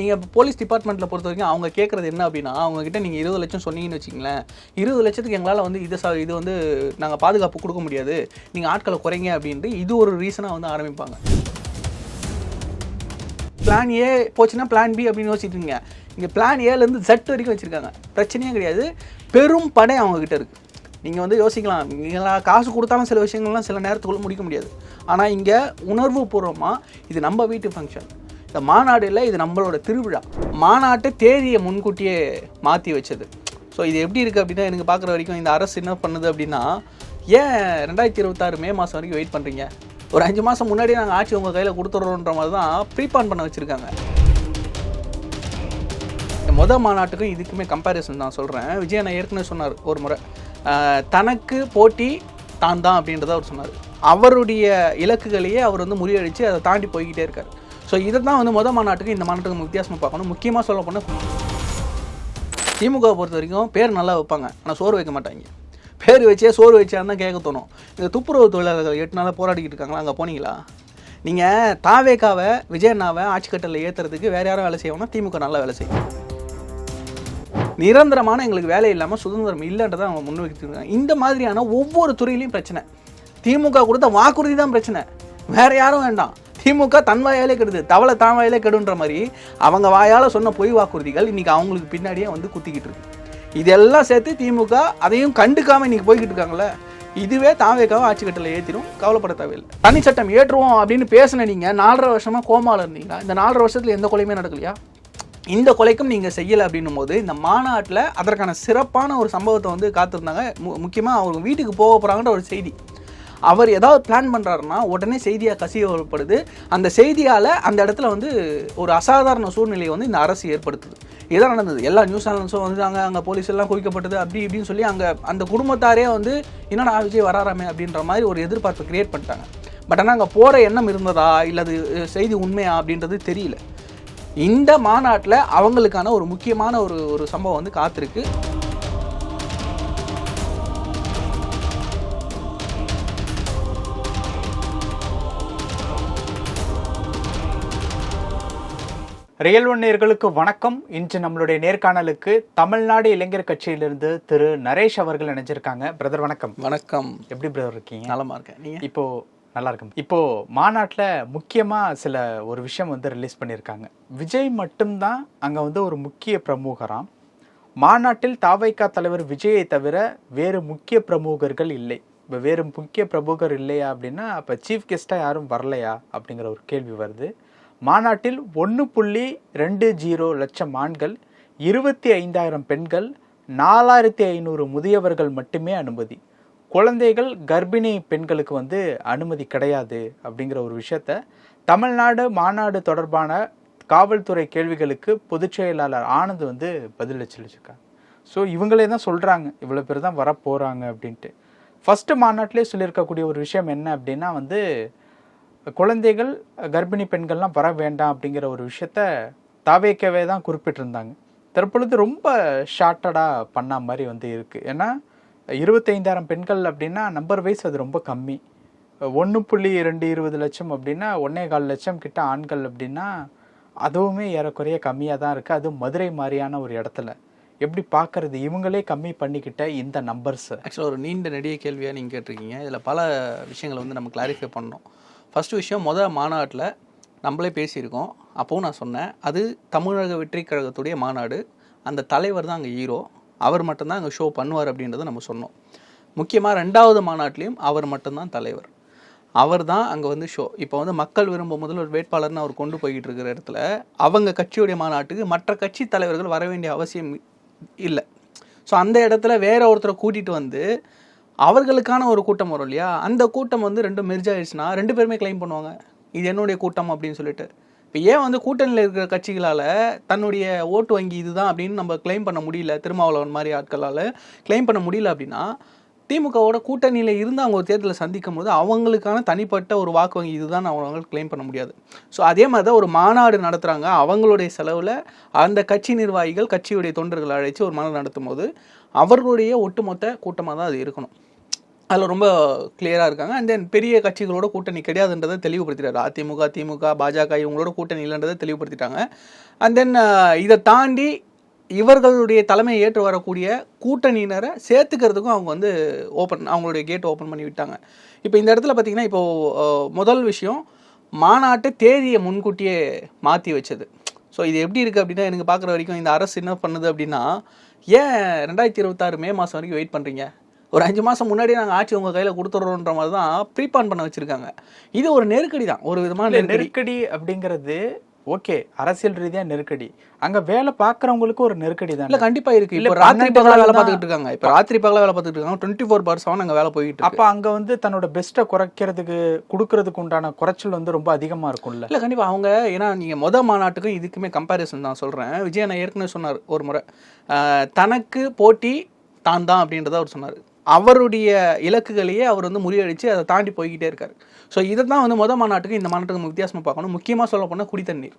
நீங்கள் போலீஸ் டிபார்ட்மெண்ட்டில் பொறுத்த வரைக்கும் அவங்க கேட்குறது என்ன அப்படின்னா அவங்ககிட்ட நீங்கள் இருபது லட்சம் சொன்னீங்கன்னு வச்சிங்களேன் இருபது லட்சத்துக்கு எங்களால் வந்து இதை சா இது வந்து நாங்கள் பாதுகாப்பு கொடுக்க முடியாது. நீங்கள் ஆட்களை குறைங்க அப்படின்ட்டு இது ஒரு ரீசனாக வந்து ஆரம்பிப்பாங்க. பிளான் ஏ போச்சுன்னா பிளான் பி அப்படின்னு யோசிச்சுட்டு இங்கே பிளான் ஏலேருந்து ஜெட் வரைக்கும் வச்சுருக்காங்க. பிரச்சனையே கிடையாது. பெரும் படை அவங்கக்கிட்ட இருக்குது நீங்கள் வந்து யோசிக்கலாம். நீங்களா காசு கொடுத்தாலும் சில விஷயங்கள்லாம் சில நேரத்துக்குள்ளே முடிக்க முடியாது. ஆனால் இங்கே உணர்வு பூர்வமாக இது நம்ம வீட்டு ஃபங்க்ஷன் இந்த மாநாடு இல்லை இது நம்மளோட திருவிழா. மாநாட்டு தேதியை முன்கூட்டியே மாற்றி வச்சது. ஸோ இது எப்படி இருக்குது அப்படின்னா எனக்கு பார்க்குற வரைக்கும் இந்த அரசு என்ன பண்ணுது அப்படின்னா ஏன் ரெண்டாயிரத்தி இருபத்தாறு மே மாதம் வரைக்கும் வெயிட் பண்ணுறீங்க ஒரு அஞ்சு மாதம் முன்னாடியே நாங்கள் ஆட்சி உங்கள் கையில் கொடுத்துட்றோன்ற மாதிரி தான் ப்ரீபான் பண்ண வச்சுருக்காங்க. மொத மாநாட்டுக்கும் இதுக்குமே கம்பேரிசன் நான் சொல்கிறேன் விஜய் நான் ஏற்கனவே சொன்னார் ஒரு முறை. தனக்கு போட்டி தான் தான் அப்படின்றத அவர் சொன்னார். அவருடைய இலக்குகளையே அவர் வந்து முறியடித்து அதை தாண்டி போய்கிட்டே இருக்கார். ஸோ இதை தான் வந்து மொதல் மாநாட்டுக்கு இந்த மாநாட்டுக்கு நம்ம வித்தியாசமாக பார்க்கணும். முக்கியமாக சொல்ல போனால் திமுகவை பொறுத்த வரைக்கும் பேர் நல்லா வைப்பாங்க ஆனால் சோறு வைக்க மாட்டாங்க. பேர் வச்சே சோறு வச்சான்னு தான் கேட்க தோணும். இந்த துப்புரவு தொழிலாளர்கள் எட்டு நாளாக போராடிக்கிட்டு இருக்காங்களா? அங்கே போனீங்களா? நீங்கள் தாவேக்காவை விஜயண்ணாவை ஆட்சி ஏற்றுறதுக்கு வேறு யாரும் வேலை செய்யணும்னா திமுக நல்லா வேலை செய்யும். நிரந்தரமான எங்களுக்கு வேலை இல்லாமல் சுதந்திரம் இல்லைன்றதை அவங்க முன்வைக்கிறாங்க இந்த மாதிரியான ஒவ்வொரு துறையிலையும் பிரச்சனை. திமுக கொடுத்த வாக்குறுதி தான் பிரச்சனை. வேறு யாரும் வேண்டாம். திமுக தன் வாயாலே கெடுது தவளை தான் வாயாலே கெடுன்ற மாதிரி அவங்க வாயால் சொன்ன பொய் வாக்குறுதிகள் இன்றைக்கி அவங்களுக்கு பின்னாடியே வந்து குத்திக்கிட்டு இருக்கு. இதெல்லாம் சேர்த்து திமுக அதையும் கண்டுக்காமல் இன்றைக்கி போய்கிட்டு இருக்காங்களே இதுவே தாவேக்காவை ஆட்சி கட்டில் ஏற்றிடும் கவலைப்பட தேவையில்லை. தனி சட்டம் ஏற்றுவோம் அப்படின்னு பேசின நீங்கள் நாலரை வருஷமாக கோமாவில் இருந்தீங்களா இந்த நாலரை வருஷத்தில் எந்த கொலையுமே நடக்கலையா? இந்த கொலைக்கும் நீங்கள் செய்யலை அப்படின்னும் போது இந்த மாநாட்டில் அதற்கான சிறப்பான ஒரு சம்பவத்தை வந்து காத்திருந்தாங்க. மு முக்கியமாக அவங்க வீட்டுக்கு போக போகிறாங்கன்ற ஒரு செய்தி. அவர் ஏதாவது பிளான் பண்ணுறாருன்னா உடனே செய்தியாக கசியப்படுது. அந்த செய்தியால் அந்த இடத்துல வந்து ஒரு அசாதாரண சூழ்நிலையை வந்து இந்த அரசு ஏற்படுத்துது. இதான் நடந்தது. எல்லா நியூஸ் சேனல்ஸும் வந்து அங்கே போலீஸ் எல்லாம் குவிக்கப்பட்டது. அப்படி இப்படின்னு சொல்லி அங்கே அந்த குடும்பத்தாரே வந்து என்னடா விஜய் வராராமே அப்படின்ற மாதிரி ஒரு எதிர்பார்ப்பை கிரியேட் பண்ணிட்டாங்க. பட் ஆனால் அங்கே போகிற எண்ணம் இருந்ததா? இல்லை அது செய்தி உண்மையா அப்படின்றது தெரியல. இந்த மாநாட்டில் அவங்களுக்கான ஒரு முக்கியமான ஒரு ஒரு சம்பவம் வந்து காத்திருக்கு. ரியல் ஒன் வணக்கம். இன்று நம்மளுடைய நேர்காணலுக்கு தமிழ்நாடு இளைஞர் கட்சியிலிருந்து திரு நரேஷ் அவர்கள் இணைஞ்சிருக்காங்க. பிரதர் வணக்கம். வணக்கம். எப்படி பிரதர் இருக்கீங்க? நலமா இருக்கேன். நீங்கள் இப்போ நல்லா இருக்கும். இப்போ மாநாட்டில் முக்கியமா சில ஒரு விஷயம் வந்து ரிலீஸ் பண்ணியிருக்காங்க. விஜய் மட்டும்தான் அங்க வந்து ஒரு முக்கிய பிரமுகராம். மாநாட்டில் தாவைக்கா தலைவர் விஜயை தவிர வேறு முக்கிய பிரமுகர்கள் இல்லை. இப்போ வேறு முக்கிய பிரமுகர் இல்லையா அப்படின்னா அப்போ சீஃப் கெஸ்ட்டாக யாரும் வரலையா அப்படிங்கிற ஒரு கேள்வி வருது. மாநாட்டில் ஒன்று புள்ளி ரெண்டு ஜீரோ லட்சம் ஆண்கள் இருபத்தி ஐந்தாயிரம் பெண்கள் நாலாயிரத்தி ஐநூறு முதியவர்கள் மட்டுமே அனுமதி. குழந்தைகள் கர்ப்பிணி பெண்களுக்கு வந்து அனுமதி கிடையாது அப்படிங்கிற ஒரு விஷயத்த தமிழ்நாடு மாநாடு தொடர்பான காவல்துறை கேள்விகளுக்கு பொதுச் செயலாளர் ஆனந்த் வந்து பதிலளிச்சிருக்காங்க ஸோ இவங்களே தான் சொல்கிறாங்க இவ்வளோ பேர் தான் வரப்போகிறாங்க அப்படின்ட்டு. ஃபஸ்ட்டு மாநாட்டிலே சொல்லியிருக்கக்கூடிய ஒரு விஷயம் என்ன அப்படின்னா வந்து குழந்தைகள் கர்ப்பிணி பெண்கள்லாம் வர வேண்டாம் அப்படிங்கிற ஒரு விஷயத்த தாவேக்கவே தான் குறிப்பிட்டிருந்தாங்க. தற்பொழுது ரொம்ப ஷார்ட்டடாக பண்ண மாதிரி வந்து இருக்குது ஏன்னா இருபத்தைந்தாயிரம் பெண்கள் அப்படின்னா நம்பர் வைஸ் அது ரொம்ப கம்மி. ஒன்று புள்ளி ரெண்டு இருபது லட்சம் அப்படின்னா ஒன்னே கால் லட்சம் கிட்ட ஆண்கள் அப்படின்னா அதுவுமே ஏறக்குறைய கம்மியாக தான் இருக்குது அதுவும் மதுரை மாதிரியான ஒரு இடத்துல. எப்படி பார்க்கறது இவங்களே கம்மி பண்ணிக்கிட்ட இந்த நம்பர்ஸ் ஆக்சுவலாக ஒரு நீண்ட நெடிய கேள்வியாக நீங்கள் கேட்டிருக்கீங்க. இதில் பல விஷயங்களை வந்து நம்ம கிளாரிஃபை பண்ணோம் ஃபஸ்ட்டு விஷயம் முதல் மாநாட்டில் நம்மளே பேசியிருக்கோம். அப்போவும் நான் சொன்னேன் அது தமிழக வெற்றி கழகத்துடைய மாநாடு. அந்த தலைவர் தான் அங்கே ஹீரோ அவர் மட்டும்தான் அங்கே ஷோ பண்ணுவார் அப்படின்றத நம்ம சொன்னோம். முக்கியமாக ரெண்டாவது மாநாட்டிலையும் அவர் மட்டும்தான் தலைவர். அவர் தான் அங்கே வந்து ஷோ இப்போ வந்து மக்கள் விரும்பும் முதல்வர் வேட்பாளர்னு அவர் கொண்டு போய்கிட்டு இருக்கிற இடத்துல அவங்க கட்சியுடைய மாநாட்டுக்கு மற்ற கட்சி தலைவர்கள் வர வேண்டிய அவசியம் இல்லை. ஸோ அந்த இடத்துல வேற ஒருத்தரை கூட்டிகிட்டு வந்து அவர்களுக்கான ஒரு கூட்டம் வரும் இல்லையா? அந்த கூட்டம் வந்து ரெண்டும் மெர்ஜ் ஆயிடுச்சுன்னா ரெண்டு பேருமே கிளைம் பண்ணுவாங்க. இது என்னுடைய கூட்டம் அப்படின்னு சொல்லிட்டு. இப்போ ஏன் வந்து கூட்டணியில் இருக்கிற கட்சிகளால் தன்னுடைய ஓட்டு வங்கி இதுதான் அப்படின்னு நம்ம க்ளைம் பண்ண முடியல திருமாவளவன் மாதிரி ஆட்களால் கிளைம் பண்ண முடியல அப்படின்னா திமுகவோட கூட்டணியில் இருந்து அவங்க ஒரு தேர்தலை சந்திக்கும் போது அவங்களுக்கான தனிப்பட்ட ஒரு வாக்கு வங்கி இதுதான் அவங்க கிளைம் பண்ண முடியாது. ஸோ அதே மாதிரி தான் ஒரு மாநாடு நடத்துகிறாங்க அவங்களுடைய செலவில் அந்த கட்சி நிர்வாகிகள் கட்சியுடைய தொண்டர்களை அழைச்சி ஒரு மாநாடு நடத்தும் போது அவர்களுடைய ஒட்டுமொத்த கூட்டமாக தான் அது இருக்கணும். அதில் ரொம்ப கிளியராக இருக்காங்க. அண்ட் தென் பெரிய கட்சிகளோட கூட்டணி கிடையாதுன்றதை தெளிவுபடுத்திட்டாரு. அதிமுக திமுக பாஜக இவங்களோட கூட்டணி இல்லைன்றதை தெளிவுபடுத்திட்டாங்க. அண்ட் தென் இதை தாண்டி இவர்களுடைய தலைமையை ஏற்று வரக்கூடிய கூட்டணியினரை சேர்த்துக்கிறதுக்கும் அவங்க வந்து ஓப்பன் அவங்களுடைய கேட் ஓப்பன் பண்ணி விட்டாங்க. இப்போ இந்த இடத்துல பார்த்தீங்கன்னா இப்போது முதல் விஷயம் மாநாட்டு தேதியை முன்கூட்டியே மாற்றி வச்சது. ஸோ இது எப்படி இருக்குது அப்படின்னா எனக்கு பார்க்குற வரைக்கும் இந்த அரசு என்ன பண்ணுது அப்படின்னா ஏன் ரெண்டாயிரத்தி இருபத்தாறு மே மாதம் வரைக்கும் வெயிட் பண்ணுறீங்க ஒரு அஞ்சு மாதம் முன்னாடியே நாங்கள் ஆட்சி உங்கள் கையில் கொடுத்துட்றோன்ற மாதிரி தான் ப்ரீபான் பண்ண வச்சுருக்காங்க. இது ஒரு நெருக்கடி தான் ஒரு விதமான இல்ல, நெருக்கடி. அப்படிங்கிறது ஓகே அரசியல் ரீதியா நெருக்கடி. அங்க வேலை பாக்குறவங்களுக்கு ஒரு நெருக்கடி இல்ல தான் கண்டிப்பா இருக்கு. இல்ல, இப்போ ராத்திரி பன்னெண்டு பகலா நாள் வேலை. பார்த்துக்கிட்டு இருக்காங்க. இப்போ ராத்திரி பகலா வேலை பார்த்துட்டு இருக்காங்க. டுவெண்ட்டி ஃபோர் பவர் செவன் அங்கே வேலை போயிட்டு அப்ப அங்க வந்து தன்னோட பெஸ்ட்டை குறைக்கிறதுக்கு கொடுக்கறதுக்கு உண்டான குறைச்சல் வந்து ரொம்ப அதிகமா இருக்கும்ல? இல்ல கண்டிப்பா அவங்க ஏன்னா நீங்க மொத மாநாட்டுக்கும் இதுக்குமே கம்பேரிசன் தான் சொல்றேன். விஜய் நான் ஏற்கனவே சொன்னார் ஒரு முறை. தனக்கு போட்டி தான் தான் அப்படின்றத அவர் சொன்னார். அவருடைய இலக்குகளையே அவர் வந்து முறியடித்து அதை தாண்டி போய்கிட்டே இருக்கார். ஸோ இதை தான் வந்து மொதல் மாநாட்டுக்கு இந்த மாநாட்டுக்கு வித்தியாசமாக பார்க்கணும். முக்கியமாக சொல்ல போனால் குடித்தண்ணீர்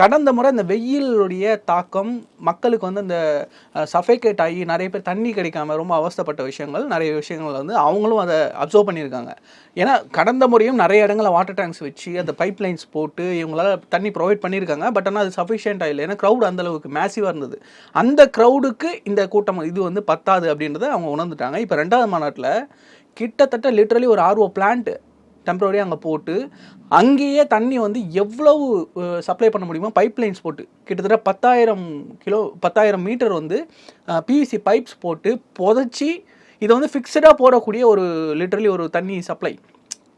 கடந்த முறை இந்த வெயிலுடைய தாக்கம் மக்களுக்கு வந்து இந்த சஃபேகேட் ஆகி நிறைய பேர் தண்ணி கிடைக்காம ரொம்ப அவஸ்தைப்பட்ட விஷயங்கள் நிறைய விஷயங்கள் வந்து அவங்களும் அதை அப்சர்வ் பண்ணியிருக்காங்க. ஏன்னா கடந்த முறையும் நிறைய இடங்களில் வாட்டர் டேங்க்ஸ் வச்சு அந்த பைப் லைன்ஸ் போட்டு இவங்களால தண்ணி ப்ரொவைட் பண்ணியிருக்காங்க. பட் ஆனால் அது சஃபிஷியண்டாக இல்லை. ஏன்னா க்ரௌட் அந்தளவுக்கு மேசிவாக இருந்தது. அந்த க்ரௌடுக்கு இந்த கூட்டம் இது வந்து பத்தாது அப்படின்றத அவங்க உணர்ந்துட்டாங்க. இப்போ ரெண்டாவது மாநாட்டில் கிட்டத்தட்ட லிட்ரலி ஒரு ஆர்வோ பிளான்ட் டெம்பரரியாக அங்கே போட்டு அங்கேயே தண்ணி வந்து எவ்வளவு சப்ளை பண்ண முடியுமோ பைப் லைன்ஸ் போட்டு கிட்டத்தட்ட பத்தாயிரம் கிலோ பத்தாயிரம் மீட்டர் வந்து பிவிசி பைப்ஸ் போட்டு புதைச்சி இதை வந்து ஃபிக்ஸடாக போடக்கூடிய ஒரு லிட்ரலி ஒரு தண்ணி சப்ளை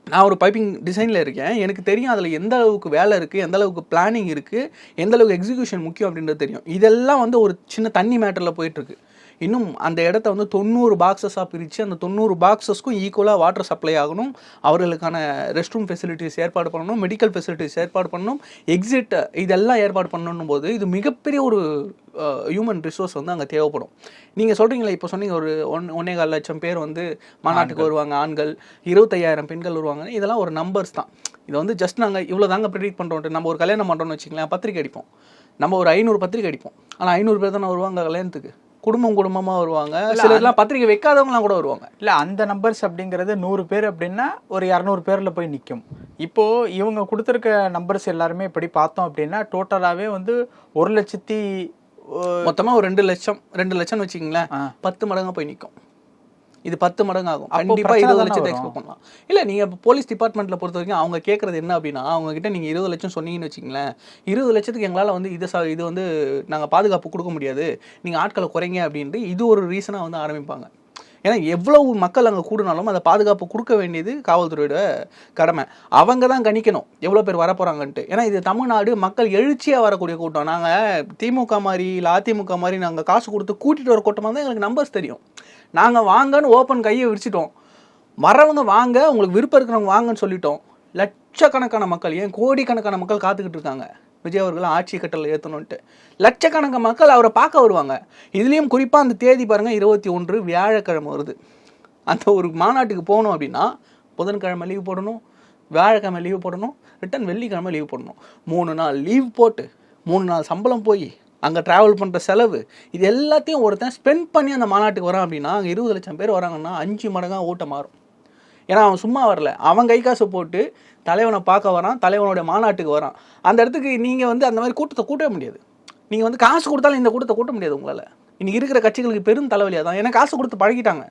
நான் ஒரு பைப்பிங் டிசைனில் இருக்கேன். எனக்கு தெரியும் அதில் எந்த அளவுக்கு வேலை இருக்குது எந்த அளவுக்கு பிளானிங் இருக்குது எந்த அளவுக்கு எக்ஸிக்யூஷன் முக்கியம் அப்படின்றது தெரியும். இதெல்லாம் வந்து ஒரு சின்ன தண்ணி மேட்டரில் போயிட்டுருக்கு இன்னும் அந்த இடத்த வந்து தொண்ணூறு பாக்ஸஸாக பிரித்து அந்த தொண்ணூறு பாக்ஸஸ்க்கும் ஈக்குவலாக வாட்டர் சப்ளை ஆகணும். அவர்களுக்கான ரெஸ்ட் ரூம் ஃபெசிலிட்டிஸ் ஏற்பாடு பண்ணணும் மெடிக்கல் ஃபெசிலிட்டிஸ் ஏற்பாடு பண்ணணும். எக்ஸிட் இதெல்லாம் ஏற்பாடு பண்ணணும் போது இது மிகப்பெரிய ஒரு ஹியூமன் ரிசோர்ஸ் வந்து அங்கே தேவைப்படும். நீங்கள் சொல்கிறீங்களே இப்போ சொன்னீங்க ஒரு ஒன் ஒன்னே கால் லட்சம் பேர் வந்து மாநாட்டுக்கு வருவாங்க ஆண்கள். இருபத்தையாயிரம் பெண்கள் வருவாங்க இதெல்லாம் ஒரு நம்பர்ஸ் தான். இதை வந்து ஜஸ்ட் நாங்கள் இவ்வளோ தாங்க ப்ரெடிக்ட் பண்ணுறோம் நம்ம ஒரு கல்யாணம் பண்ணுறோம்னு வச்சுங்களேன் பத்திரிக்கை அடிப்போம். நம்ம ஒரு ஐநூறு பத்திரிக்கை அடிப்போம். ஆனால் ஐநூறு பேர் தானே வருவாங்க கல்யாணத்துக்கு? குடும்பம் குடும்பமாக வருவாங்க. சிலர்லாம் பத்திரிக்கை வைக்காதவங்களாம் கூட வருவாங்க. இல்ல அந்த நம்பர்ஸ் அப்படிங்கிறது நூறு பேர் அப்படின்னா ஒரு இரநூறு பேர்ல போய் நிக்கும். இப்போ இவங்க கொடுத்துருக்க நம்பர்ஸ் எல்லாருமே இப்படி பார்த்தோம் அப்படின்னா டோட்டலாவே வந்து ஒரு லட்சத்தி மொத்தமாக ஒரு ரெண்டு லட்சம் ரெண்டு லட்சம் வச்சுக்கிங்களேன். பத்து மடங்கா போய் நிற்கும் இது பத்து மடங்கு ஆகும் அப்போ கண்டிப்பா பிரச்சனை இருபது லட்சத்தை. எக்ஸ்பெக்ட் பண்ணலாம். இல்ல நீங்க இப்போ போலீஸ் டிபார்ட்மெண்ட்ல பொறுத்த வரைக்கும் அவங்க கேட்கறது என்ன அப்படின்னா அவங்க கிட்ட நீங்க இருபது லட்சம் சொன்னீங்கன்னு வச்சுங்களேன் இருபது லட்சத்துக்கு எங்களால வந்து இது ச- இது வந்து நாங்க பாதுகாப்பு கொடுக்க முடியாது. நீங்க ஆட்களை குறைங்க அப்படின்ட்டு இது ஒரு ரீசனா வந்து ஆரம்பிப்பாங்க. ஏன்னா எவ்வளவு மக்கள் அங்கே கூடினாலும் அந்த பாதுகாப்பு கொடுக்க வேண்டியது காவல்துறையோட கடமை. அவங்க தான் கணிக்கணும். எவ்வளோ பேர் வரப்போகிறாங்கன்ட்டு ஏன்னா இது தமிழ்நாடு மக்கள் எழுச்சியாக வரக்கூடிய கூட்டம். நாங்கள் திமுக மாதிரி இல்லை அதிமுக மாதிரி நாங்கள் காசு கொடுத்து கூட்டிகிட்டு வர கூட்டமாக தான் எங்களுக்கு நம்பர்ஸ் தெரியும். நாங்கள் வாங்கன்னு ஓப்பன் கையை விரிச்சிட்டோம். வரவங்க வாங்க உங்களுக்கு விருப்பம் இருக்கிறவங்க வாங்கன்னு சொல்லிட்டோம். லட்சக்கணக்கான மக்கள் ஏன் கோடிக்கணக்கான மக்கள் காத்துக்கிட்டு இருக்காங்க. விஜய் அவர்கள் ஆட்சி கட்டளை ஏற்றணுன்ட்டு லட்சக்கணக்கான மக்கள் அவரை பார்க்க வருவாங்க. இதுலேயும் குறிப்பாக அந்த தேதி பாருங்கள் இருபத்தி ஒன்று வியாழக்கிழமை வருது. அந்த ஒரு மாநாட்டுக்கு போகணும் அப்படின்னா புதன்கிழமை லீவ் போடணும் வியாழக்கிழமை லீவ் போடணும் ரிட்டன் வெள்ளிக்கிழமை லீவ் போடணும். மூணு நாள் லீவ் போட்டு மூணு நாள் சம்பளம் போய் அங்கே ட்ராவல் பண்ணுற செலவு இது எல்லாத்தையும் ஒருத்தன் ஸ்பெண்ட் பண்ணி அந்த மாநாட்டுக்கு வரான் அப்படின்னா அங்கே இருபது லட்சம் பேர் வராங்கன்னா அஞ்சு மடங்காக ஓட்டம் மாறும். ஏன்னா அவன் சும்மா வரல. அவன் கை காசு போட்டு தலைவனை பார்க்க வரான் தலைவனுடைய மாநாட்டுக்கு வரான். அந்த இடத்துக்கு நீங்கள் வந்து அந்த மாதிரி கூட்டத்தை கூட்டவே முடியாது. நீங்கள் வந்து காசு கொடுத்தாலும் இந்த கூட்டத்தை கூட்ட முடியாது உங்களால். இன்னைக்கு இருக்கிற கட்சிகளுக்கு பெரும் தலைவலியாக தான். ஏன்னா காசு கொடுத்து பழகிட்டாங்க.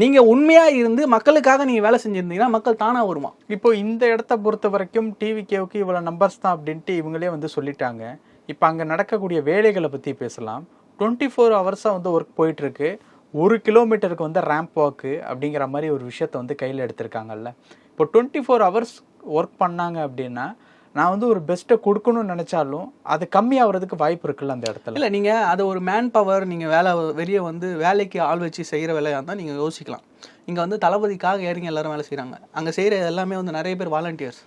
நீங்கள் உண்மையாக இருந்து மக்களுக்காக நீங்கள் வேலை செஞ்சுருந்தீங்கன்னா மக்கள் தானாக வருவான். இப்போ இந்த இடத்த பொறுத்த வரைக்கும் டிவிகேவுக்கு இவ்வளோ நம்பர்ஸ் தான் அப்படின்ட்டு இவங்களே வந்து சொல்லிட்டாங்க. இப்போ அங்கே நடக்கக்கூடிய வேலைகளை பற்றி பேசலாம். டுவெண்ட்டி ஃபோர் ஹவர்ஸாக வந்து ஒர்க் போயிட்டுருக்கு. ஒரு கிலோமீட்டருக்கு வந்து ரேம்ப் வாக்கு அப்படிங்கிற மாதிரி ஒரு விஷயத்த வந்து கையில் எடுத்திருக்காங்கல்ல. இப்போ டுவெண்ட்டி ஃபோர் ஹவர்ஸ் ஒர்க் பண்ணாங்க அப்படின்னா நான் வந்து ஒரு பெஸ்ட்டை கொடுக்கணும்னு நினச்சாலும் அது கம்மியாகிறதுக்கு வாய்ப்பு இருக்குல்ல அந்த இடத்துல? இல்லை நீங்கள் அதை ஒரு மேன் பவர் நீங்கள் வேலை வெளியே வந்து வேலைக்கு ஆள் வச்சு செய்கிற வேலையாக இருந்தால் நீங்கள் யோசிக்கலாம். இங்கே வந்து தளபதிக்காக ஏறிங்க எல்லாரும் வேலை செய்கிறாங்க அங்கே செய்கிற எல்லாமே வந்து நிறைய பேர் வாலண்டியர்ஸ்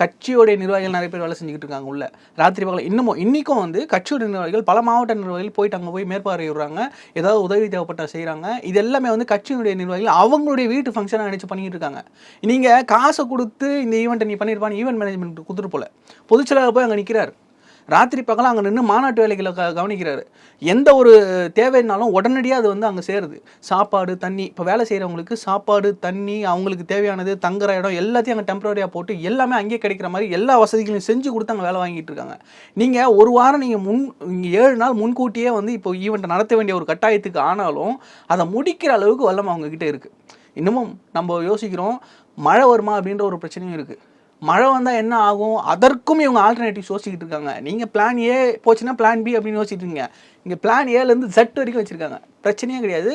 கட்சியோடைய நிர்வாகிகள் நிறைய பேர் வேலை செஞ்சுக்கிட்டு இருக்காங்க உள்ள. ராத்திரி பகல இன்னமும் இன்றைக்கும் வந்து கட்சியோட நிர்வாகிகள் பல மாவட்ட நிர்வாகிகள் போயிட்டு அங்கே போய் மேற்பார்வையிடுறாங்க ஏதாவது உதவி தேவைப்பட்ட செய்கிறாங்க இது எல்லாமே வந்து கட்சியினுடைய நிர்வாகிகள் அவங்களுடைய வீட்டு ஃபங்க்ஷனாக நினச்சி பண்ணிட்டு இருக்காங்க. நீங்கள் காசை கொடுத்து இந்த ஈவெண்ட்டை நீ பண்ணியிருப்பான்னு ஈவெண்ட் மேனேஜ்மெண்ட் கொடுத்துட்டு போல. பொதுச்செயலாளர் போய் அங்கே நிற்கிறார் ராத்திரி பகலாம் அங்கே நின்று மாநாட்டு வேலைகளை க கவனிக்கிறாரு. எந்த ஒரு தேவைன்னாலும் உடனடியாக அது வந்து அங்கே சேருது. சாப்பாடு தண்ணி. இப்போ வேலை செய்கிறவங்களுக்கு சாப்பாடு தண்ணி அவங்களுக்கு தேவையானது தங்குற இடம் எல்லாத்தையும் அங்கே டெம்பரரியாக போட்டு எல்லாமே அங்கேயே கிடைக்கிற மாதிரி எல்லா வசதிகளையும் செஞ்சு கொடுத்து அங்கே வேலை வாங்கிட்டு இருக்காங்க. நீங்கள் ஒரு வாரம் நீங்கள் முன் ஏழு நாள் முன்கூட்டியே வந்து இப்போ ஈவெண்ட்டை நடத்த வேண்டிய ஒரு கட்டாயத்துக்கு ஆனாலும் அதை முடிக்கிற அளவுக்கு வல்லம் அவங்கக்கிட்ட இருக்குது இன்னமும் நம்ம யோசிக்கிறோம் மழை வருமா அப்படின்ற ஒரு பிரச்சனையும் இருக்குது மழை வந்தால் என்ன ஆகும்? அதற்கும் இவங்க ஆல்டர்னேட்டிவ் யோசிச்சுட்டு இருக்காங்க. நீங்கள் பிளான் ஏ போச்சுன்னா பிளான் பி அப்படின்னு யோசிச்சுட்டு இருக்கீங்க இங்கே பிளான் ஏலேருந்து ஜெட் வரைக்கும் வச்சுருக்காங்க. பிரச்சனையே கிடையாது.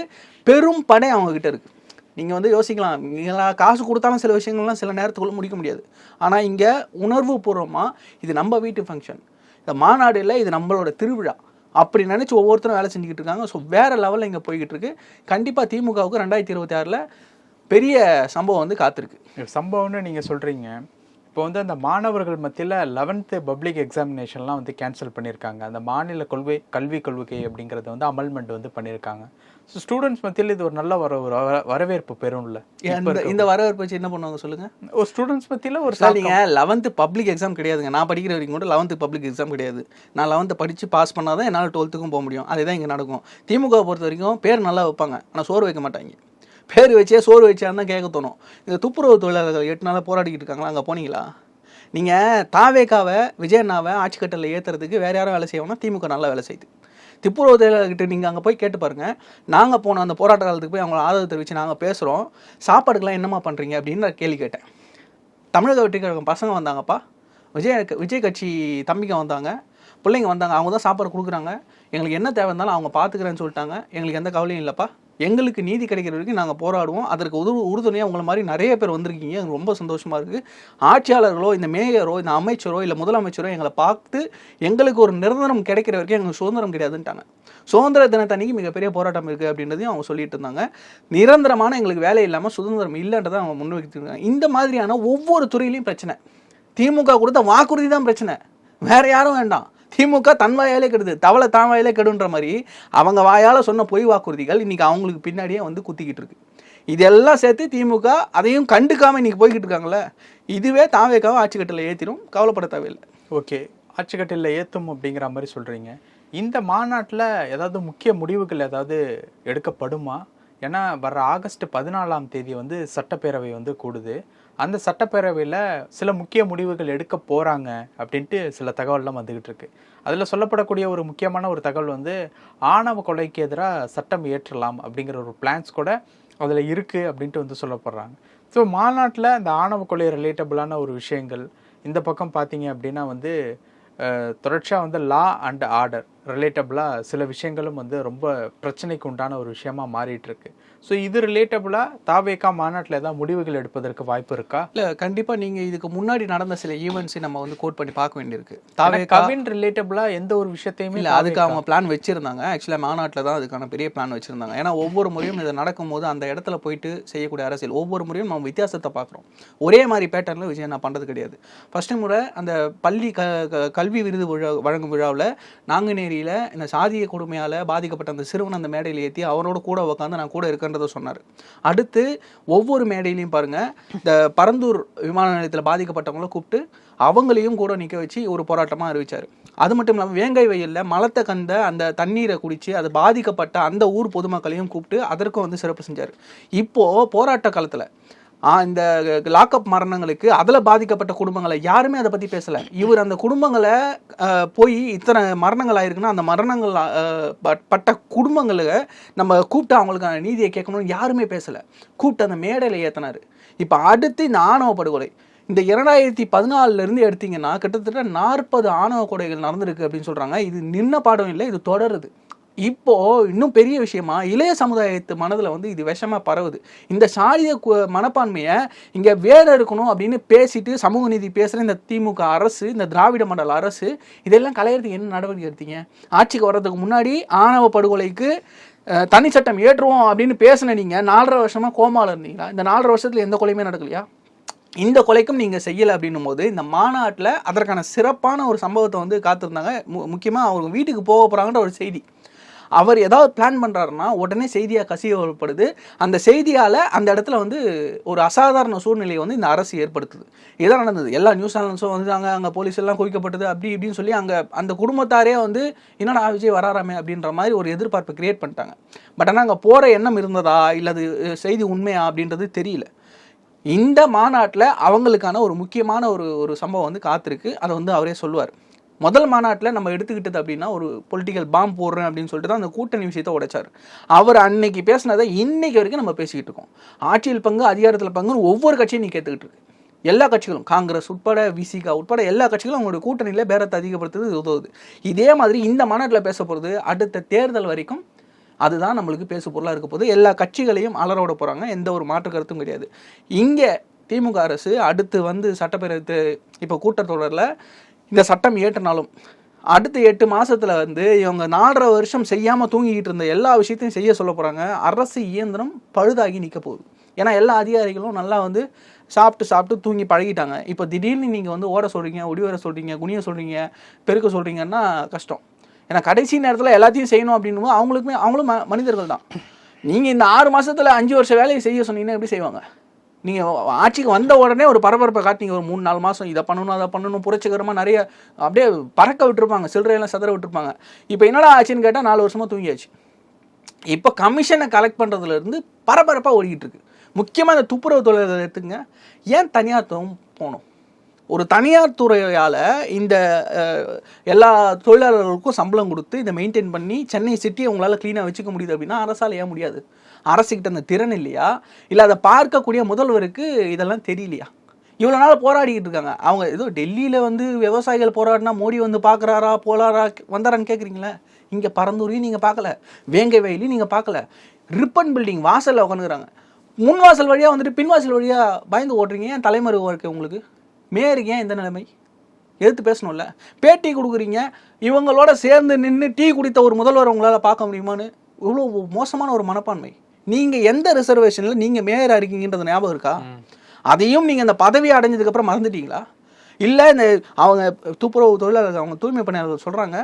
பெரும் படை அவங்கக்கிட்ட இருக்குது நீங்கள் வந்து யோசிக்கலாம். நீங்களா காசு கொடுத்தாலும் சில விஷயங்கள்லாம் சில நேரத்துக்குள்ள முடிக்க முடியாது. ஆனால் இங்கே உணர்வு பூர்வமாக இது நம்ம வீட்டு ஃபங்க்ஷன் இந்த மாநாடு இல்லை இது நம்மளோட திருவிழா. அப்படி நினச்சி ஒவ்வொருத்தரும் வேலை செஞ்சுக்கிட்டு இருக்காங்க. ஸோ வேறு லெவலில் இங்கே போய்கிட்டு இருக்கு. கண்டிப்பாக திமுகவுக்கு ரெண்டாயிரத்தி இருபத்தி ஆறில் பெரிய சம்பவம் வந்து காத்திருக்கு. சம்பவம்னு நீங்கள் சொல்கிறீங்க இப்போ வந்து அந்த மாணவர்கள் மத்தியில் லெவன்த்து பப்ளிக் எக்ஸாமினேஷன்லாம் வந்து கேன்சல் பண்ணியிருக்காங்க அந்த மாநில கொள்கை கல்விக் கொள்கை அப்படிங்கிறத வந்து அமல்மெண்ட் வந்து பண்ணியிருக்காங்க ஸோ ஸ்டூடெண்ட்ஸ் மத்தியில் இது ஒரு நல்ல வர ஒரு வர- வரவேற்பு பெறும்ல இந்த இந்த வரவேற்பு வச்சு என்ன பண்ணுவாங்க சொல்லுங்கள் ஒரு ஸ்டூடெண்ட்ஸ் மத்தியில் ஒரு சார் நீங்கள் லெவன்த்து பப்ளிக் எக்ஸாம் கிடையாதுங்க. நான் படிக்கிற வரைக்கும் கூட லெவன்த்து பப்ளிக் எக்ஸாம் கிடையாது. நான் லெவன்த்து படித்து பாஸ் பண்ணால் தான் என்னால் டுவெல்த்துக்கும் போக முடியும். அதுதான் இங்கே நடக்கும். திமுக பொறுத்த வரைக்கும் பேர் நல்லா வைப்பாங்க. ஆனால் சோறு வைக்க மாட்டாங்க. பேர் வச்சே சோறு வச்சான்னு தான் கேட்க தோணும். இந்த துப்புரவு தொழிலாளர்கள் எட்டு நாளாக போராடிக்கிட்டு இருக்காங்களா? அங்கே போனீங்களா? நீங்கள் தாவேக்காவை விஜயண்ணாவை ஆட்சி கட்டலில் ஏற்றுறதுக்கு வேறு யாரும் வேலை செய்வோம்னா திமுக நல்லா வேலை செய்யுது. துப்புரவு தொழிலாளர்கிட்ட நீங்கள் அங்கே போய் கேட்டு பாருங்கள் நாங்கள் போன அந்த போராட்ட காலத்துக்கு போய் அவங்கள ஆதரவு தெரிவித்து நாங்கள் பேசுகிறோம் சாப்பாடுக்கெல்லாம் என்னம்மா பண்ணுறீங்க அப்படின்னு நான் கேள்வி கேட்டேன். தமிழக வெற்றி கழகம் பசங்க வந்தாங்கப்பா. விஜய் விஜய் கட்சி தம்பிங்க வந்தாங்க. பிள்ளைங்க வந்தாங்க. அவங்க தான் சாப்பாடு கொடுக்குறாங்க. எங்களுக்கு என்ன தேவை இருந்தாலும் அவங்க பார்த்துக்கிறேன்னு சொல்லிட்டாங்க. எங்களுக்கு எந்த கவலையும் இல்லைப்பா. எங்களுக்கு நீதி கிடைக்கிற வரைக்கும் நாங்கள் போராடுவோம். அதற்கு உது உறுதுணையாக உங்களை மாதிரி நிறைய பேர் வந்திருக்கீங்க. எனக்கு ரொம்ப சந்தோஷமாக இருக்குது ஆட்சியாளர்களோ இந்த மேயரோ இந்த அமைச்சரோ இல்லை முதலமைச்சரோ எங்களை பார்த்து எங்களுக்கு ஒரு நிரந்தரம் கிடைக்கிற வரைக்கும் எங்களுக்கு சுதந்திரம் கிடையாதுன்ட்டாங்க. சுதந்திர தினத்தன்னைக்கு மிகப்பெரிய போராட்டம் இருக்குது அப்படின்றதையும் அவங்க சொல்லிட்டு இருந்தாங்க. நிரந்தரமான எங்களுக்கு வேலை இல்லாமல் சுதந்திரம் இல்லைன்றதை அவங்க முன்வைக்கிறாங்க இந்த மாதிரியான ஒவ்வொரு துறையிலையும் பிரச்சனை. திமுக கொடுத்த வாக்குறுதி தான் பிரச்சனை. வேறு யாரும் வேண்டாம். திமுக தன் வாயாலே கெடுது. தவளை தான் வாயாலே கெடுன்ற மாதிரி அவங்க வாயால் சொன்ன பொய் வாக்குறுதிகள் இன்றைக்கி அவங்களுக்கு பின்னாடியே வந்து குத்திக்கிட்டு இருக்கு. இதெல்லாம் சேர்த்து திமுக அதையும் கண்டுக்காமல் இன்றைக்கி போய்கிட்டு இருக்காங்களே இதுவே தாவேக்காவை ஆட்சி கட்டில் ஏற்றிடும் கவலைப்பட தேவையில்லை. ஓகே. ஆட்சிக்கட்டில் ஏற்றும் அப்படிங்கிற மாதிரி சொல்கிறீங்க இந்த மாநாட்டில் ஏதாவது முக்கிய முடிவுகள் ஏதாவது எடுக்கப்படுமா? ஏன்னா வர ஆகஸ்ட் பதினாலாம் தேதி வந்து சட்டப்பேரவை வந்து கூடுது. அந்த சட்டப்பேரவையில் சில முக்கிய முடிவுகள் எடுக்க போகிறாங்க அப்படின்ட்டு சில தகவல்லாம் வந்துக்கிட்டு இருக்கு. அதில் சொல்லப்படக்கூடிய ஒரு முக்கியமான ஒரு தகவல் வந்து ஆணவ கொலைக்கு எதிராக சட்டம் இயற்றலாம் அப்படிங்கிற ஒரு பிளான்ஸ் கூட அதில் இருக்குது அப்படின்ட்டு வந்து சொல்லப்படுறாங்க. ஸோ மாநாட்டில் இந்த ஆணவ கொலை ரிலேட்டபிளான ஒரு விஷயங்கள் இந்த பக்கம் பார்த்தீங்க அப்படின்னா வந்து தொடர்ச்சியாக வந்து லா அண்ட் ஆர்டர் ரிலேட்டபிளாக சில விஷயங்களும் வந்து ரொம்ப பிரச்சனைக்கு உண்டான ஒரு விஷயமா மாறிட்டு இருக்கு ஸோ இது ரிலேட்டபிளாக தாவேக்கா மாநாட்டில் ஏதாவது முடிவுகள் எடுப்பதற்கு வாய்ப்பு இருக்கா? இல்லை கண்டிப்பாக நீங்கள் இதுக்கு முன்னாடி நடந்த சில ஈவெண்ட்ஸை நம்ம வந்து கோட் பண்ணி பார்க்க வேண்டியிருக்கு. ஆனா தாவேக்கா கவின் ரிலேட்டபிளாக எந்த ஒரு விஷயத்தையுமே இல்லை அதுக்கு அவங்க பிளான் வச்சிருந்தாங்க. ஆக்சுவலாக மாநாட்டில் தான் அதுக்கான பெரிய பிளான் வச்சிருந்தாங்க. ஏன்னா ஒவ்வொரு முறையும் இது நடக்கும்போது அந்த இடத்துல போயிட்டு செய்யக்கூடிய அரசியல். ஒவ்வொரு முறையும் நம்ம வித்தியாசத்தை பார்க்குறோம். ஒரே மாதிரி பேட்டர்னில் விஜய் நான் பண்ணுறது கிடையாது. ஃபர்ஸ்ட் முறை அந்த பள்ளி க கல்வி விருது விழா வழங்கும் விழாவில் மேடையில் இந்த சாதிய கொடுமையால் பாதிக்கப்பட்ட அந்த சிறுவன் அந்த மேடையில் ஏற்றி அவரோட கூட உட்காந்து நான் கூட இருக்கன்றதை சொன்னார். அடுத்து ஒவ்வொரு மேடையிலையும் பாருங்கள் இந்த பரந்தூர் விமான நிலையத்தில் பாதிக்கப்பட்டவங்கள கூப்பிட்டு அவங்களையும் கூட நிற்க வச்சு ஒரு போராட்டமாக அறிவித்தார் அது மட்டும் இல்லாமல் வேங்கை வயலில் மலத்தை கந்த அந்த தண்ணீரை குடித்து அது பாதிக்கப்பட்ட அந்த ஊர் பொதுமக்களையும் கூப்பிட்டு அதற்கும் வந்து சிறப்பு செஞ்சார். இப்போது போராட்ட காலத்தில் இந்த லாக்அப் மரணங்களுக்கு அதில் பாதிக்கப்பட்ட குடும்பங்களை யாருமே அதை பற்றி பேசலை. இவர் அந்த குடும்பங்களை போய் இத்தனை மரணங்கள் ஆயிருக்குன்னா அந்த மரணங்கள் பட்ட குடும்பங்களை நம்ம கூப்பிட்டு அவங்களுக்கான நீதியை கேட்கணும்னு யாருமே பேசலை. கூப்பிட்டு அந்த மேடையில் ஏற்றினார் இப்போ அடுத்து இந்த ஆணவ படுகொலை. இந்த இரண்டாயிரத்தி பதினாலிருந்து எடுத்தீங்கன்னா கிட்டத்தட்ட நாற்பது ஆணவ கொலைகள் நடந்திருக்கு அப்படின்னு சொல்கிறாங்க இது நின்ன பாடம் இல்லை இது தொடருது. இப்போ இன்னும் பெரிய விஷயமா இளைய சமுதாயத்து மனதில் வந்து இது விஷமாக பரவுது. இந்த சாதிய கு- மனப்பான்மையை இங்கே வேற இருக்கணும் அப்படின்னு பேசிட்டு சமூக நீதி பேசுகிற இந்த திமுக அரசு இந்த திராவிட மண்டல அரசு இதெல்லாம் கலையிறதுக்கு என்ன நடவடிக்கை எடுத்தீங்க? ஆட்சிக்கு வர்றதுக்கு முன்னாடி ஆணவ படுகொலைக்கு தனி சட்டம் ஏற்றுவோம் அப்படின்னு பேசின நீங்கள் நாலரை வருஷமாக கோமாவில் இருந்தீங்களா? இந்த நாலரை வருஷத்தில் எந்த கொலையுமே நடக்கலையா? இந்த கொலைக்கும் நீங்கள் செய்யலை அப்படின்னும் போது இந்த மாநாட்டில் அதற்கான சிறப்பான ஒரு சம்பவத்தை வந்து காத்திருந்தாங்க. மு முக்கியமாக அவங்க வீட்டுக்கு போக போகிறாங்கன்ற ஒரு செய்தி. அவர் ஏதாவது பிளான் பண்ணுறாருன்னா உடனே செய்தியாக கசியப்படுது. அந்த செய்தியால் அந்த இடத்துல வந்து ஒரு அசாதாரண சூழ்நிலையை வந்து இந்த அரசு ஏற்படுத்துது. இதான் நடந்தது. எல்லா நியூஸ் சேனல்ஸும் வந்தாங்க அங்கே போலீஸ் எல்லாம் குவிக்கப்பட்டது. அப்படி இப்படின்னு சொல்லி அங்கே அந்த குடும்பத்தாரே வந்து என்னடா விஜய் வராராமே? அப்படின்ற மாதிரி ஒரு எதிர்பார்ப்பை கிரியேட் பண்ணிட்டாங்க. பட் ஆனால் அங்கே போகிற எண்ணம் இருந்ததா? இல்லை அது செய்தி உண்மையா? அப்படின்றது தெரியல. இந்த மாநாட்டில் அவங்களுக்கான ஒரு முக்கியமான ஒரு ஒரு சம்பவம் வந்து காத்திருக்கு. அதை வந்து அவரே சொல்லுவார். முதல் மாநாட்டில் நம்ம எடுத்துக்கிட்டது அப்படின்னா ஒரு பொலிட்டிக்கல் பாம் போடுறேன் அப்படின்னு சொல்லிட்டு தான் அந்த கூட்டணி விஷயத்தை உடைச்சார். அவர் அன்னைக்கு பேசினதை இன்னைக்கு வரைக்கும் நம்ம பேசிக்கிட்டு இருக்கோம். ஆட்சியில் பங்கு அதிகாரத்தில் பங்குன்னு ஒவ்வொரு கட்சியும் நீ கேட்டுக்கிட்டு இருக்கு. எல்லா கட்சிகளும் காங்கிரஸ் உட்பட விசிகா உட்பட எல்லா கட்சிகளும் அவங்களுடைய கூட்டணியில் பேரத்தை அதிகப்படுத்துறது உதவுது. இதே மாதிரி இந்த மாநாட்டில் பேச போகிறது அடுத்த தேர்தல் வரைக்கும் அதுதான் நம்மளுக்கு பேசு பொருளாக இருக்க போது எல்லா கட்சிகளையும் அலரோட போகிறாங்க எந்த ஒரு மாற்று கருத்தும் கிடையாது. இங்கே திமுக அரசு அடுத்து வந்து சட்டப்பேரவை இப்போ கூட்டத்தொடரில் இந்த சட்டம் இயற்றினாலும் அடுத்த எட்டு மாதத்தில் வந்து இவங்க நாலரை வருஷம் செய்யாமல் தூங்கிக்கிட்டு இருந்த எல்லா விஷயத்தையும் செய்ய சொல்ல போகிறாங்க அரசு இயந்திரம் பழுதாகி நிற்க போகுது. ஏன்னா எல்லா அதிகாரிகளும் நல்லா வந்து சாப்பிட்டு சாப்பிட்டு தூங்கி பழகிட்டாங்க. இப்போ திடீர்னு நீங்கள் வந்து ஓட சொல்கிறீங்க ஒடி வர சொல்கிறீங்க குனிய சொல்கிறீங்க பெருக்க சொல்கிறீங்கன்னா கஷ்டம். ஏன்னா கடைசி நேரத்தில் எல்லாத்தையும் செய்யணும் அப்படின்னும் அவங்களுக்குமே அவங்களும் ம- மனிதர்கள் தான். நீங்கள் இந்த ஆறு மாதத்தில் அஞ்சு வருஷம் வேலையை செய்ய சொன்னீங்கன்னா எப்படி செய்வாங்க? நீங்கள் ஆட்சிக்கு வந்த உடனே ஒரு பரபரப்பை காட்டினீங்க. ஒரு மூணு நாலு மாதம் இதை பண்ணணும் அதை பண்ணணும் புரட்சிகரமாக நிறைய அப்படியே பறக்க விட்டுருப்பாங்க. சில்லறையெல்லாம் சதற விட்டுருப்பாங்க. இப்போ என்னடா ஆச்சுன்னு கேட்டால் நாலு வருஷமாக தூங்கியாச்சு. இப்போ கமிஷனை கலெக்ட் பண்ணுறதுலேருந்து பரபரப்பாக ஓடிக்கிட்டு இருக்கு. முக்கியமாக இந்த துப்புரவு தொழிலாளர் எடுத்துங்க ஏன் தனியார் துவம் போகணும்? ஒரு தனியார் துறையால் இந்த எல்லா தொழிலாளர்களுக்கும் சம்பளம் கொடுத்து இதை மெயின்டைன் பண்ணி சென்னை சிட்டியை உங்களால் க்ளீனாக வச்சுக்க முடியுது அப்படின்னா அரசால் ஏன் முடியாது? அரசுக்கிட்ட அந்த திறன் இல்லையா? இல்லை அதை பார்க்கக்கூடிய முதல்வருக்கு இதெல்லாம் தெரியலையா? இவ்வளோ நாள் போராடிக்கிட்டு இருக்காங்க. அவங்க ஏதோ டெல்லியில் வந்து விவசாயிகள் போராடினா மோடி வந்து பார்க்குறாரா போலாரா வந்தாரான்னு கேட்குறீங்களே இங்கே பரந்தூரையும் நீங்கள் பார்க்கல வேங்கை வயலையும் நீங்கள் பார்க்கல ரிப்பன் பில்டிங் வாசலில் உட்காந்துக்கிறாங்க முன் வாசல் வழியாக வந்துட்டு பின் வாசல் வழியாக பயந்து ஓட்டுறீங்க. ஏன் தலைமறைவு இருக்கு உங்களுக்கு? மேயருக்கு ஏன் இந்த நிலைமை? எதிர்த்து பேசணும்ல. பேட்டி கொடுக்குறீங்க. இவங்களோட சேர்ந்து நின்று டீ குடித்த ஒரு முதல்வர் உங்களால் பார்க்க முடியுமான்னு? இவ்வளோ மோசமான ஒரு மனப்பான்மை. நீங்கள் எந்த ரிசர்வேஷனில் நீங்கள் மேயராக இருக்கீங்கன்றது ஞாபகம் இருக்கா? அதையும் நீங்கள் அந்த பதவி அடைஞ்சதுக்கப்புறம் மறந்துட்டீங்களா? இல்லை இந்த அவங்க துப்புரவு தொழிலாளர்கள் அவங்க தூய்மை பணியாளர்கள் சொல்கிறாங்க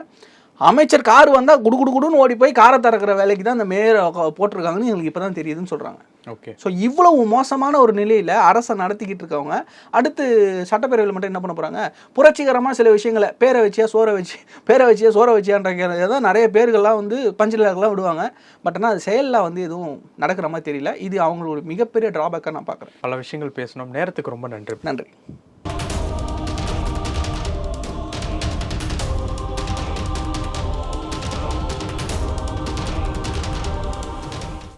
அமைச்சர் கார் வந்தால் குடு குடு குடுன்னு ஓடி போய் காரை திறக்கிற வேலைக்கு தான் அந்த மேயர் போட்டிருக்காங்கன்னு எங்களுக்கு இப்போ தான் தெரியுதுன்னு சொல்கிறாங்க ஓகே. ஸோ இவ்வளவு மோசமான ஒரு நிலையில் அரசை நடத்திக்கிட்டு இருக்கவங்க அடுத்து சட்டப்பேரவையில் மட்டும் என்ன பண்ண போகிறாங்க புரட்சிகரமாக சில விஷயங்களை பேரை வச்சியா சோற வச்சு பேரை வச்சியா சோற வச்சியான்ற தான் நிறைய பேர்கள்லாம் வந்து பஞ்சிலாக்கெல்லாம் விடுவாங்க. பட் ஆனால் அது செயலில் வந்து எதுவும் நடக்கிற மாதிரி தெரியல. இது அவங்களோட மிகப்பெரிய ட்ராபேக்காக நான் பார்க்குறேன் பல விஷயங்கள் பேசணும். நேரத்துக்கு ரொம்ப நன்றி. நன்றி.